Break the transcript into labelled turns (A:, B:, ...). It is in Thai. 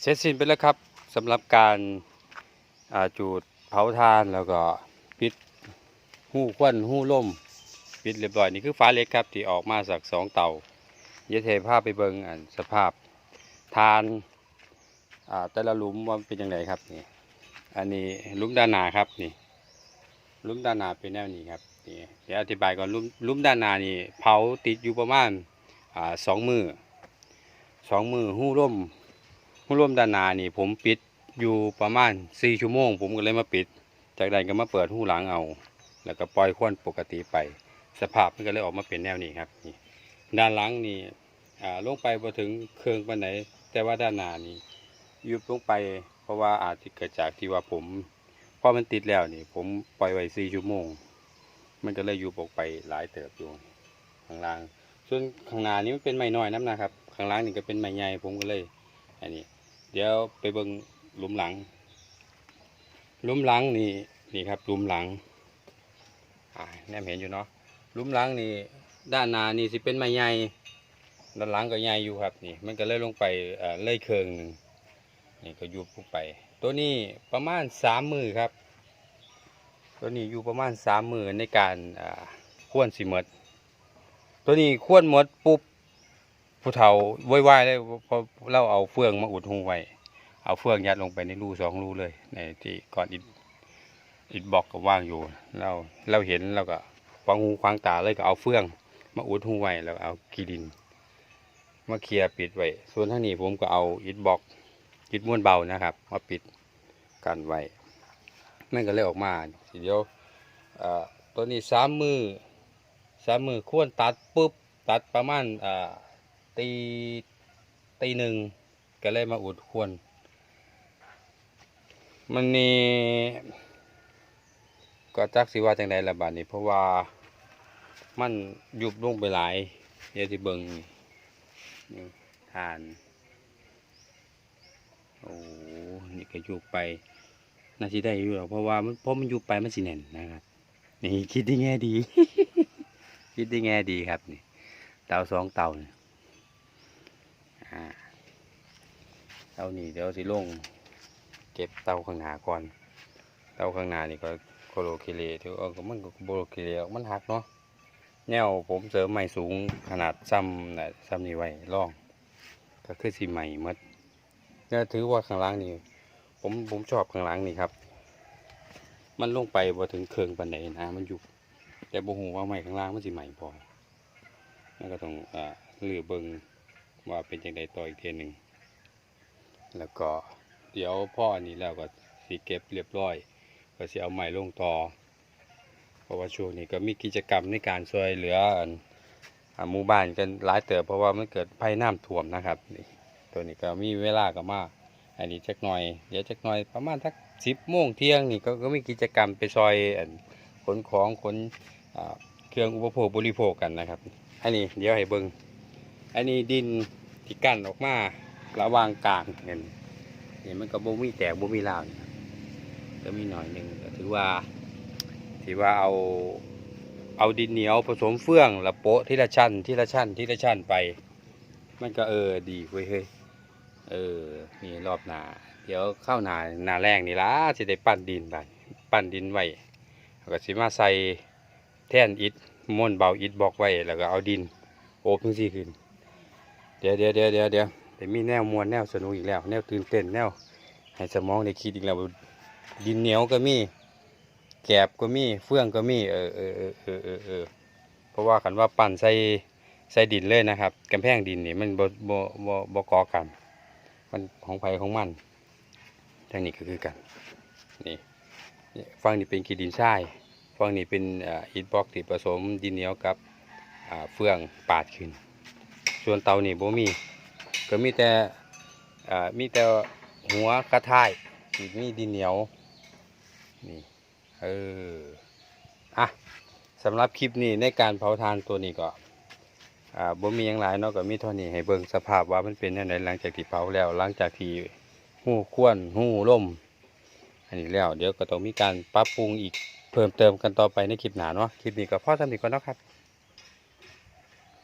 A: เสร็จสิ้นไปแล้วครับสำหรับการาจูดเผาทานแล้วก็ปิดหู้ควันหู้ล่มปิดเรียบร้อยนี่คือฟ้าเล็กครับที่ออกมาจากสองเตาเยเทภาพไปเบิงอันสภาพทานาแต่ละหลุมว่าเป็นยังไงครับนี่อันนี้ลุมด้านหนาครับนี่ลุมด้านหนาเป็นแนวนี้ครับนี่เดี๋ยวอธิบายก่อนลุมลุมด้านหนานี่เผาติดอยู่ประมาณสองมือสองมือหู้ร่ม ผู้ร่วมด้านนานี่ ผมปิดอยู่ประมาณสี่ชั่วโมง ผมก็เลยมาปิด จากนั้นก็มาเปิดหูหลังเอา แล้วก็ปล่อยควนปกติไป สภาพมันก็เลยออกมาเป็นแนวนี้ครับนี่ด้านหลังนี่อ่าลงไปพอถึงเครื่องปันไหน แต่ว่าด้านหน้านี่ยุบลงไป เพราะว่าอาจจะเกิดจากที่ว่าผมพอมันติดแล้วนี่ ผมปล่อยไว้สี่ชั่วโมง มันก็เลยยุบออกไปหลายเติบอยู่ข้างล่าง ส่วนข้างหน้านี่มันเป็นไม้น้อยน้ำนะครับ ข้างล่างนี่ก็เป็นไม้ใหญ่ผมก็เลยอันนี้ เดี๋ยวไปเบิ่งหลุมหลังหลุมหลังนี่นี่ครับหลุมหลังอ่าแนมเห็นอยู่เนาะหลุมหลังนี่ด้านหน้านี่สิเป็นไม้ใหญ่ด้านหลังก็ใหญ่อยู่ครับนี่ มันก็เลยลงไปเอ่อเลยเคืองหนึ่งนี่ก็ยุบลงไป ตัวนี้ประมาณสามมือครับ ตัวนี้อยู่ประมาณสามมือในการอ่าข้วนสิหมดตัวนี้ข้วนหมดปุ๊บ ผู้เฒ่าว้ยวายเลยพอเราเอาเฟืองมาอุดหูไว้ เอาเฟืองยัดลงไปในรูสองรูเลย ในที่ก่อนอิดอิดบอกก็ว่างอยู่ เราเราเห็นเราก็ฟังหูฟังตาเลยก็เอาเฟือง มาอุดหูไว้แล้วเอากีดิน มาเคลียร์ปิดไว้ ส่วนทางนี้ผมก็เอาอิดบอกอิดม้วนเบานะครับ มาปิดกันไว้มันก็เลยออกมาทีเดียวตัวนี้สามมือสามมือควรตัดปุ๊บตัดประมาณอ่า ตีตีหนึ่งก็เลยมาอุดควรมันนี่ก็จักสิว่าจังไดละบาดนี้ เพราะว่ามันยุบลงไปหลายเดี๋ยวที่เบิงนี่ทานโอ้นี่ก็ยุบไปน่าสิได้อยู่หรอกเพราะว่ามันเพราะมันยุบไปมันสิแน่นนะครับนี่คิดได้แง่ดี คิดได้แง่ดีครับนี่เตาสองเตานี่ อ่าเตานี่เดี๋ยวสิลงเก็บเตาข้างหน้าก่อน เตาข้างหน้านี่ก็โคโลคิเลถือว่ามันก็โบโลคิเลมันหักเนาะแนวผมเสริมใหม่สูงขนาดซ้ำน่ะซ้ำนี่ไว้ล่อง ก็คือสีใหม่หมดก็ถือว่าข้างล่างนี่ผมผมชอบข้างล่างนี่ครับ มันลงไปบ่ถึงเครื่องปันไหนนะมันอยู่แต่บ่ฮู้ว่าใหม่ข้างล่างมันสิใหม่พอมันก็ต้องอ่าลือเบิง ว่าเป็นจังไดต่ออีกเทหนึ่งแล้วก็เดี๋ยวพ่ออันนี้แล้วก็สีเก็บเรียบร้อย ก็สิเอาใหม่ลงต่อ เพราะว่าช่วงนี้ก็มีกิจกรรมในการช่วยเหลือหมู่บ้านกันหลายเติบเพราะว่ามันเกิดภัยน้ำท่วมนะครับตัวนี้ก็มีเวลาก็มาอันนี้จักหน่อยเดี๋ยวจักหน่อยประมาณสักสิบโมงเที่ยงนี่ก็ก็มีกิจกรรมไปซอยอันขนของขนเครื่องอุปโภคบริโภคกันนะครับอันนี้เดี๋ยวให้เบิ่ง อันนี้ดินที่กั้นออกมาระวางกลางเห็นเนี่มันก็บ่มีแตกบ่มีลาวนี่ครับก็มีหน่อยหนึ่งก็ถือว่าถือว่าเอาเอาดินเหนียวผสมเฟื่องล้วโปะทีละชั้นทีละชั้นทีละชั้นไป มันก็เออดีเว้ยเฮ้ยเออนี่รอบหนาเดี๋ยวเข้าหนาหนาแรงนี่ล่ะสิได้ปั้นดินไปปั้นดินไว้แล้วก็สิมาใส่แท่นอิฐม้วนเบาอิฐบอกไว้แล้วก็เอาดินโอบทั้งสี่ขึ้น เดี๋ยวเดี๋ยวเดี๋ยวเดี๋ยวเดี๋ยวแต่มีแนวมวลแนวสนุกอีกแล้ว แนวตื่นเต้นแนวให้สมองได้คิดอีกแล้วว่าดินเหนียวก็มี แกบก็มีเฟื่องก็มีเออเออเออเออเออเออเพราะว่ากันว่าปั่นใส่ใส่ดินเลยนะครับกำแพงดินนี่มันบ่บ่บ่บ่ก่อกัน มันของไผของมันทางนี้ก็คือกันนี่นี่ฝั่งนี้เป็นกีดินทรายฝั่งนี้เป็นอ่าอิฐบล็อกที่ผสมดินเหนียวกับอ่าเฟืองปาดขึ้น ส่วนเตานี่บ่มี ก็มีแต่มีแต่หัวกระท่ายที่มีดินเหนียวนี่เอออะสำหรับคลิปนี้ในการเผาทานตัวนี้ก็บ่มีหยังหลายเนาะก็มีเท่านี้ให้เบิ่งสภาพว่ามันเป็นยังไงหลังจากที่เผาแล้ว หลังจากที่หู้ควนหู้ล่มอันนี้แล้ว เดี๋ยวก็ต้องมีการปรับปรุงอีกเพิ่มเติมกันต่อไปในคลิปหน้าเนาะคลิปนี้ก็พอสำหรับนี้ก่อนนะครับ